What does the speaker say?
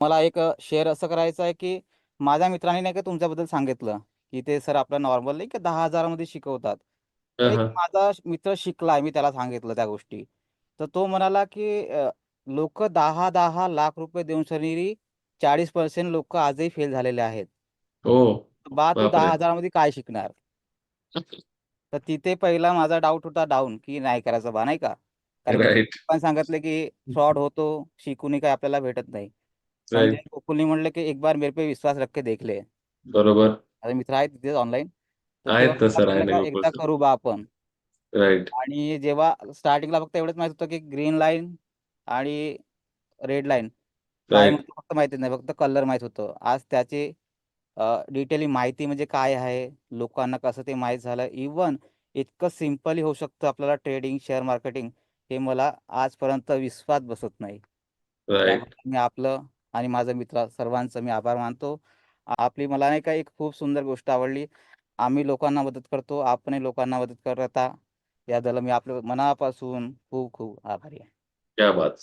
मला एक शेअर असं करायचं आहे, की माझ्या मित्राने नाही का तुमच्याबद्दल सांगितलं, की ते सर आपलं नॉर्मल नाही का 10,000 मध्ये शिकवतात. तर हं, एक हं. माझा मित्र शिकलाय, मी त्याला सांगितलं त्या गोष्टी. तर तो म्हणाला, की लोकं 10-10 लाख रुपये देऊन सरी 40% लोकं आजही फेल झालेले आहेत. ओह! बा तू बापरे! 10,000 मध्ये काय शिकणार? तर तिथे पहिला माझा डाउट होता डाउन, की नाही करायचं बा, नाही का. कारण की राइट. पण सांगितलं, की फ्रॉड होतो, शिकूनही काही आपल्याला भेटत नाही. संजय. गोकुलनी म्हटलं, की "एक बार मेरे पे विश्वास रख के देख ले." बरोबर. माझे मित्र आहेत तिथेच ऑनलाईन. तर तेव्हा आहेत ना सर गोकुळ एकदा सर. करू बा आपण. राइट. आणि जेव्हा स्टार्टिंगला फक्त एवढंच माहीत होतं, की ग्रीन लाईन आणि रेड लाईन काय राइट. म्हणतो फक्त माहिती नाही. फक्त कलर माहीत होतं. आज त्याची अ, डिटेलली माहिती म्हणजे काय आहे, लोकांना कसं ते माहीत झालं. इव्हन इतकं सिंपली होऊ शकतं आपल्याला ट्रेडिंग, शेअर मार्केटिंग हे मला आजपर्यंत विश्वास बसत नाही. त्यामुळे मी आपलं आणि माझा मित्र सर्वांचं मी आभार मानतो. आपली मला नाही का एक खूप सुंदर गोष्ट आवडली. आम्ही लोकांना मदत करतो, आपणही लोकांना मदत करता याबद्दल मी आपलं मनापासून खूप खूप आभारी आहे. क्या बात!